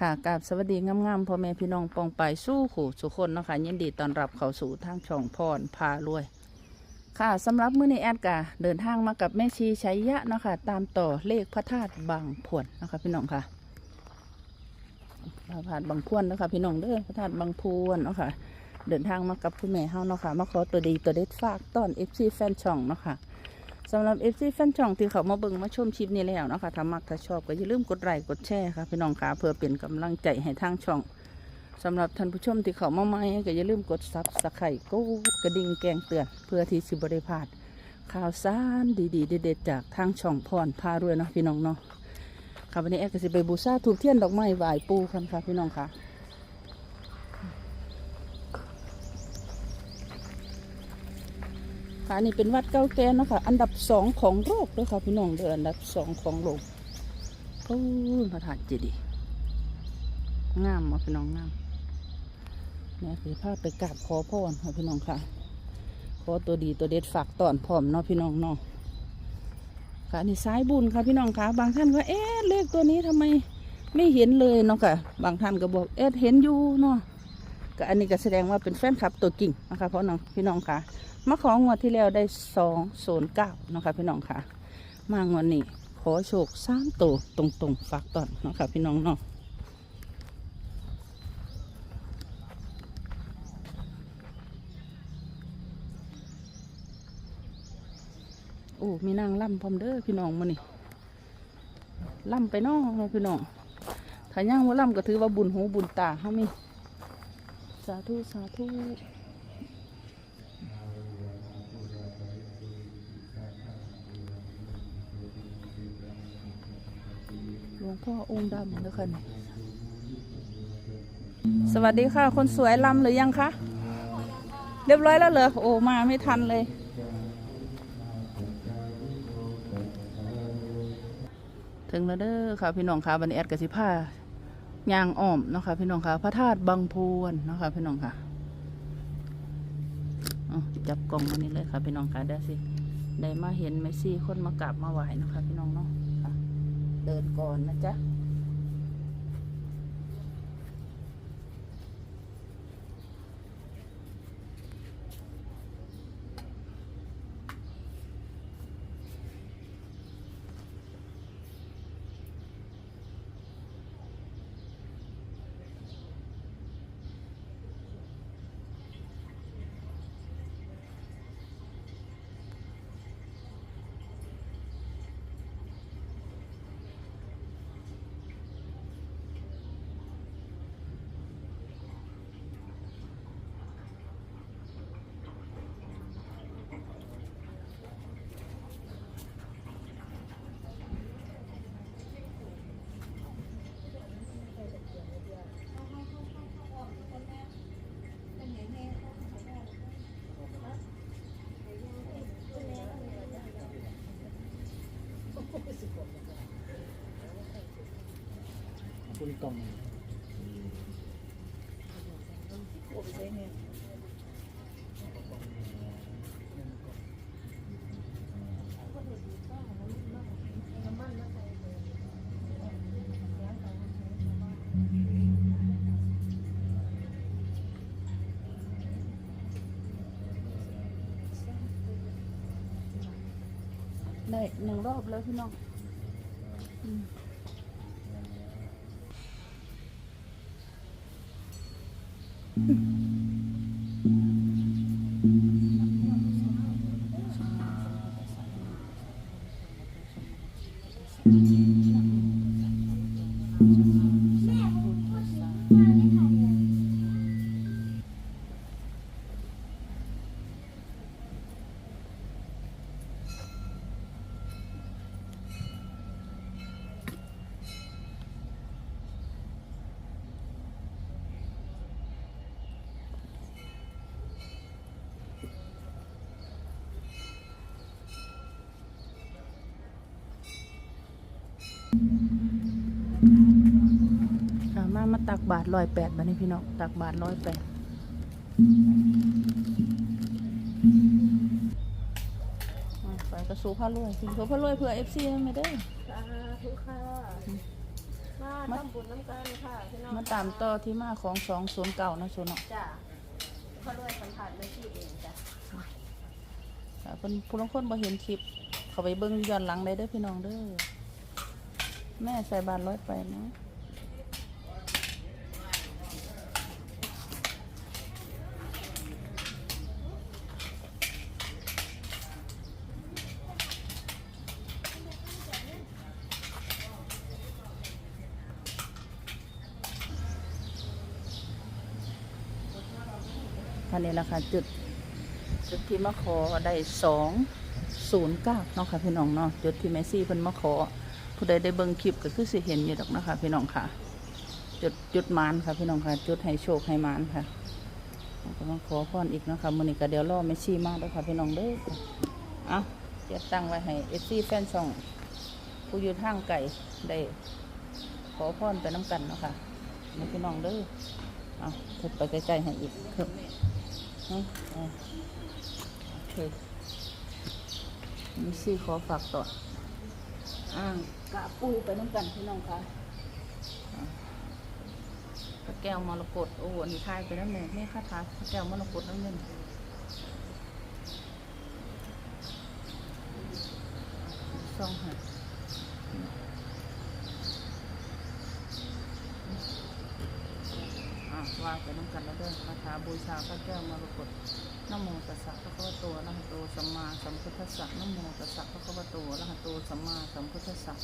ค่ะกับสวัสดีงามๆพ่อแม่พี่น้องปองไปสู้ขู่สุคนเนาะคะยินดีต้อนรับเข้าสู่ทางช่องพรพารวย ค่ะสำหรับมื้อนี้แอดกะเดินทางมากับแม่ชีชัยยะเนาะค่ะตามต่อเลขพระธาตุบางพวนเนาะคะพี่น้องค่ะพระธาตุบางพวนเนาะคะพี่น้องเด้อพระธาตุบางพวนเนาะค่ะเดินทางมากับคุณแม่เฮาเนาะค่ะมาขอตัวดีตัวเด็ดฝากต้อน FC แฟนช่องเนาะค่ะ สำหรับ FC แฟนช่องที่เขามาเบิ่งมาชมคลิปนี้แล้วเนาะคะถ้ามักถ้าชอบก็อย่าลืมกดไลค์กดแชร์ค่ะพี่น้องค่ะเพื่อเป็นกำลังใจให้ทางช่องสำหรับท่านผู้ชมที่เขามาใหม่ก็อย่าลืมกดซับสไครต์กดกระดิ่งแกงเตือน เพื่อที่สิบริพลาดข่าวสารดีๆเด็ดๆจากทางช่องพรพารวยเนาะพี่น้องเนาะค่ะวันนี้แอดก็สิไปบูชาถูกเทียนดอกไม้ไหว้ปูกันค่ะพี่น้องค่ะ ค่ะนี่เป็นวัดเก่าแก่นะคะอันดับสองของโลกด้วยค่ะพี่น้องเด้ออันดับสองของโลกโอ้พระธาตุเจดีย์งามมาพี่น้องงามเนี่ยคือภาพไปกราบขอพรค่ะพี่น้องค่ะ ขอตัวดีตัวเด็ดฝากตอนพร้อมเนาะพี่น้องเนาะค่ะนี่สายบุญค่ะพี่น้องค่ะ บางท่านก็เอ๊ะเลขตัวนี้ทำไมไม่เห็นเลยเนาะค่ะ บางท่านก็บอกเอ๊ะเห็นอยู่เนาะ ก็อันนี้ก็แสดงว่าเป็นแฟนคลับตัวกิ่งนะคะเพราะน้องพี่น้องค่ะมาของวดที่แล้วได้สองศูนย์เก้านะคะพี่น้องค่ะ มางวดนี้ขอโชคสามตัวตรงๆฝากตอนนะคะพี่น้องเนาะโอ้มีนางล่ำพร้อมเด้อพี่น้องมานี่ล่ำไปน้องพี่น้องถ้าย่างว่าล่ำก็ถือว่าบุญหูบุญตาเขามี สาธุ สาธุหลวงพ่อองค์ดำเด้อค่ะนี่สวัสดีค่ะ คนสวยลำหรือยังคะ เรียบร้อยแล้วเหรอ โอ้ มาไม่ทันเลยถึงแล้วเด้อค่ะ พี่น้องค่ะบันแอดกสิผ้า ยางอ้อมนะคะพี่น้องค่ะพระธาตุบางพวนนะคะพี่น้องค่ะจับกล่องมานี้เลยค่ะพี่น้องค่ะได้สิได้มาเห็นเมซี่คนมากราบมาไหว้นะคะพี่น้องเนาะะเดินก่อนนะจ๊ะ คุณกล่องได้ห Mm-hmm. ค่ะมามาตักบาทร้อยแปดบันนี้พี่น้องตักบาทร้อยแปดไปกระสูผ้ารวยสิสูผ้ารวยเพื่อเอฟซีไม่ได้อสาธุค่ะมมาทำบุญน้ำกันค่ะพี่น้องมาตามต่อที่มาของสองศูนย์เก่านะศูนย์เนาะจ้ะเขาด้วยสัมผัสไม่ชีเองจ้ะค่ะเพิ่นผู้ลางคนบ่เห็นคลิป เขาไปเบิ่งย้อนหลังได้เด้อพี่น้องเด้อ แม่ใส่บาตรร้อยไปนะคันนี้แหละค่ะจุด จุดที่มาขอได้สองศูนย์เก้าเนาะค่ะพี่น้องเนาะจุดที่แมซี่เพิ่นมาขอ ผู้ใดได้เบิ่งคลิปก็คือสิเห็นอยู่ดอกนะคะพี่น้องค่ะจุดจุดมานค่ะพี่น้องค่ะจุดให้โชคให้มานค่ะก็มาขอพรอีกนะคะมือนี้ก็เดี๋ยวรอแมซี่มาเด้อค่ะพี่น้องเด้อเอาเดี๋ยวตั้งไว้ให้เอซี่แฟนช่อง ผู้อยู่ทางไก่ได้ขอพรไปน้ำกันเนาะค่ะนี่พี่น้องเด้อเอาถิดไปใกล้ๆให้อีกเถิดเอาเอาโอเคมีซี่ขอฝากต่ออ่าง กะปูไปน้ำกันพี่น้องค่ะพระแก้วมรกตโอ้อันนี้ทายไปแล้วเนี่ยไม่คาทายพระแก้วมรกตแล้วเนี่ยสองหักอะ ว่าไปน้ำกันแล้วเด้อคาถาบูชาพระแก้วมรกตนโมตัสสะภะคะวะโตอะระหะโตสัมมาสัมพุทธัสสะนโมตัสสะภะคะวะโตอะระหะโตสัมมาสัมพุทธัสสะ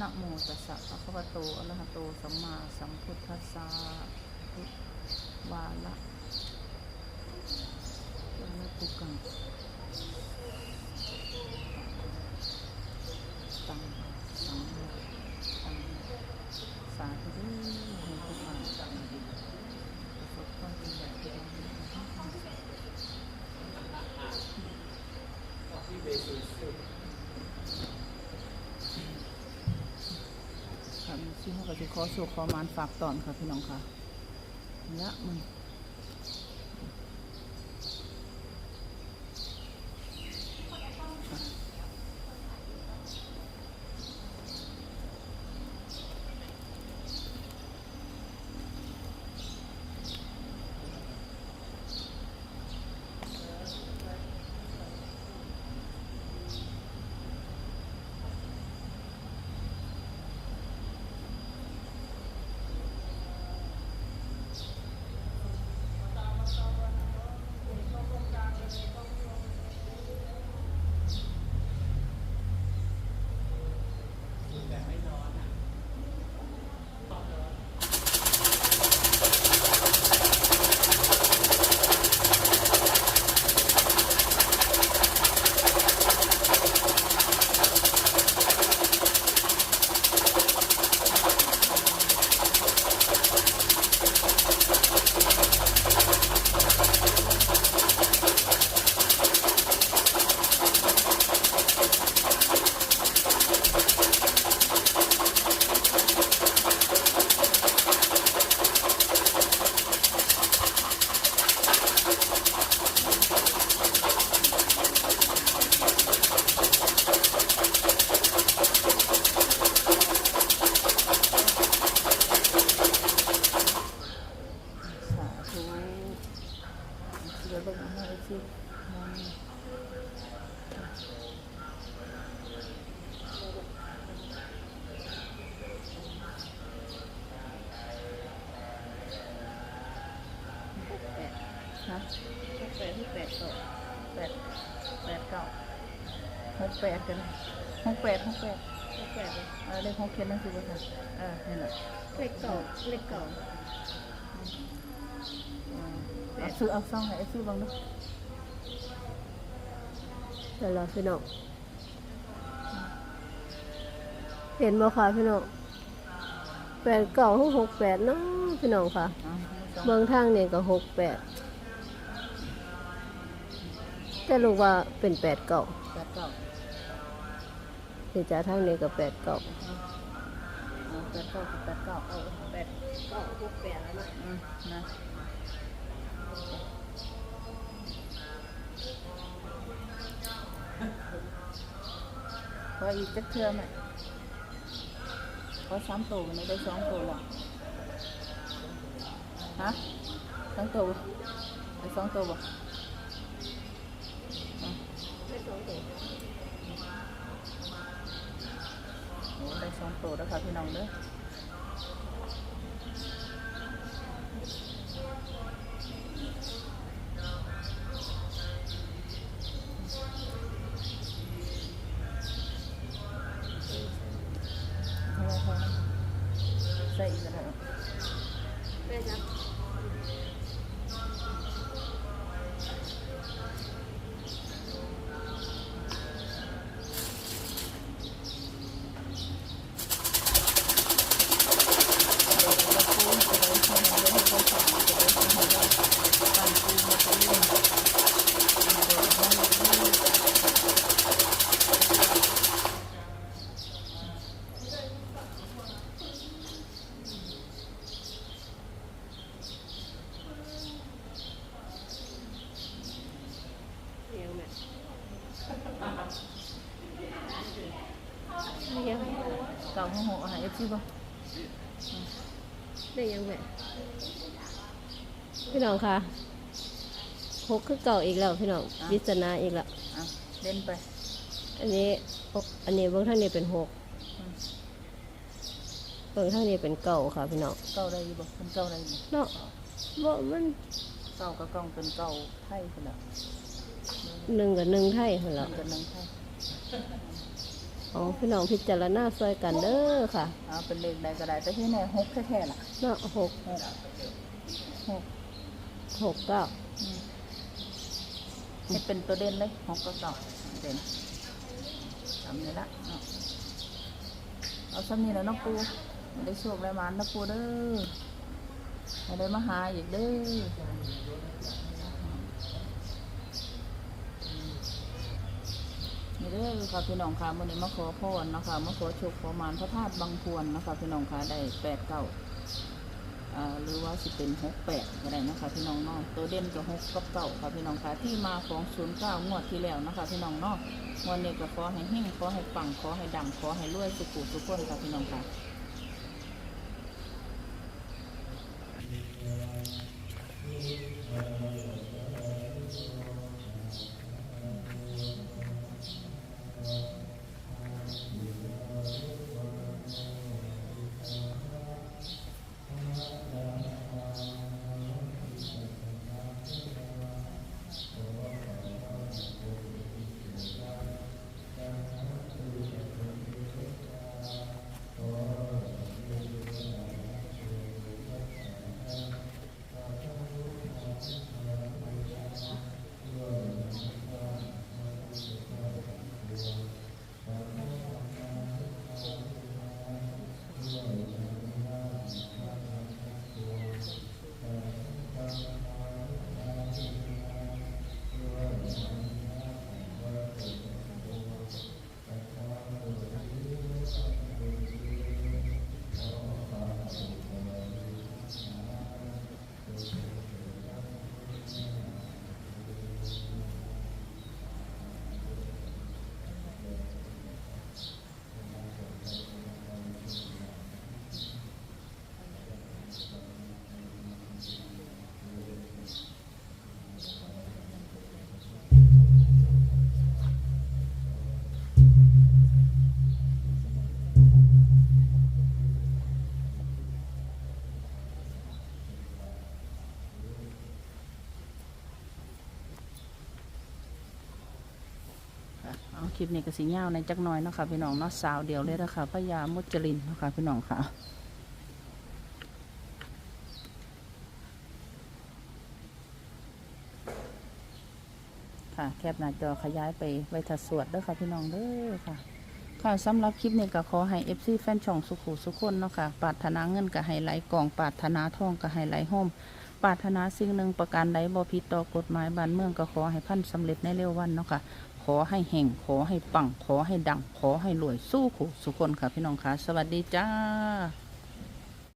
นโมตัสสะภะคะวะโตอะระหะโตสัมมาสัมพุทธัสสะวาละวาละตุกังตังสังตังสาธุเด้อให้ทุกท่านประสบความสำเร็จที่ดี ค่ะมีชื่อเขอโชคขอมานฝากตอนค่ะพี่น้องค่ะละมันสาธุเดี๋ยวเบิ่งเอาให้ชื่อมองฮะ แปดที่แปดต่อ แปดแปดเก้าหก แปดกันเลยหกแปดหกแปดแปดเลยเออเลขหกเขียนหนังสือภาษาเออนี่แหละเลขเก่าเลขเก่าเอาซื้อเอาซ่องให้ไอ้ซื้อบ้างเนาะเดี๋ยวรอพี่น้องเห็นบ่คะพี่น้องแปดเก่าหกแปดเนาะพี่น้องค่ะเอาซ่องเมืองทางเนี่ยก็หกแปดแต่ลูกว่าเป็นแปดเก่าแปดเก้า เดี๋ยวจะทางนี้ก็แปดเก่าแปดเก้าแปดเก้าเอาแปดเก่าหกแปดแล้วนะนะพออีกจักเทื่อไหมขอสามตัววันนี้ได้สองตัวหรอฮะสองตัวได้สองตัวบ่ ได้สองตัว โอ้ได้สองตัวแล้วค่ะพี่น้องเด้อเอาไว้พอนะใส่อีกแล้ว ได้จ้ะ เลี้ยงแม่เลี้ยง เก่าหัวหัวหายเอฟซีบ่ได้ยังแม่พี่น้องค่ะหกคือเก่าอีกแล้วพี่น้องวิจนาอีกแล้วอะเล่นไป อันนี้หกอันนี้เบื้องท่างนี้เป็นหกอืมเบื้องท่างนี้เป็นเก่าค่ะพี่น้องเก่าได้อยู่บ่เป็นเก่าได้อยู่เนาะบ่มันเก่าก็เก่าเป็นเก่าไทยคนละหนึ่งกับหนึ่งไทยหั่นหละนึ่งกับหนึ่งไทย อ๋อพี่น้องพิจารณาซอยกันเด้อค่ะเอาเป็นเลขใดก็ได้แต่ที่ไหนหกแท้ๆล่ะเนาะหกหกหกหกเก้าอืมให้เป็นตัวเด่นเลยหกก็เก่าเด่นทำนี่ละเนาะเอาซ้ำนี่แล้วเนาะปูไม่ได้โชคได้หมานนะปูเด้อไม่ได้มาหาอีกเด้อ เด้อค่ะพี่น้องค่ะมื่อนี้มาขอพรนะคะมาขอโชคขอมานพระธาตุบางพวนนะคะพี่น้องค่ะได้แปดเก้าอ่าหรือว่าสิเป็นหกแปดก็ได้นะคะพี่น้องนาะตัวเด่นก็หกกับเก่าค่ะพี่น้องค่ะที่มาของศูนย์เก้างวดที่แล้วนะคะพี่น้องนาะงวดนี้ก็ขอให้เฮงขอให้ปังขอให้ดังขอให้รวยสุขุสุขคนค่ะพี่น้องค่ะ คลิปนี้ก็สีเงาวในจักหน่อยเนาะค่ะพี่น้องเนาะสาวเดียวเลยนะคะพญามุจลินเนาะค่ะพี่น้องค่ะค่ะแคปหน้าจอขยายไปไว้ถัดสวดเด้อค่ะพี่น้องเด้อค่ะค่ะสำหรับคลิปนี้ก็ขอให้ FC แฟนช่องสุขุสุขคนเนาะค่ะปรารถนาเงินก็ให้ไหลกล่องปรารถนาทองก็ให้ไหลห่มปรารถนาสิ่งหนึ่งประการใดบ่ผิดต่อกฎหมายบ้านเมืองก็ขอให้พันสำเร็จในเร็ววันเนาะค่ะ อให้แห่งขอให้ปังขอให้ดังขอให้รวยสู้ขุสุคนค่ะพี่น้องค่ะ สวัสดีจ้า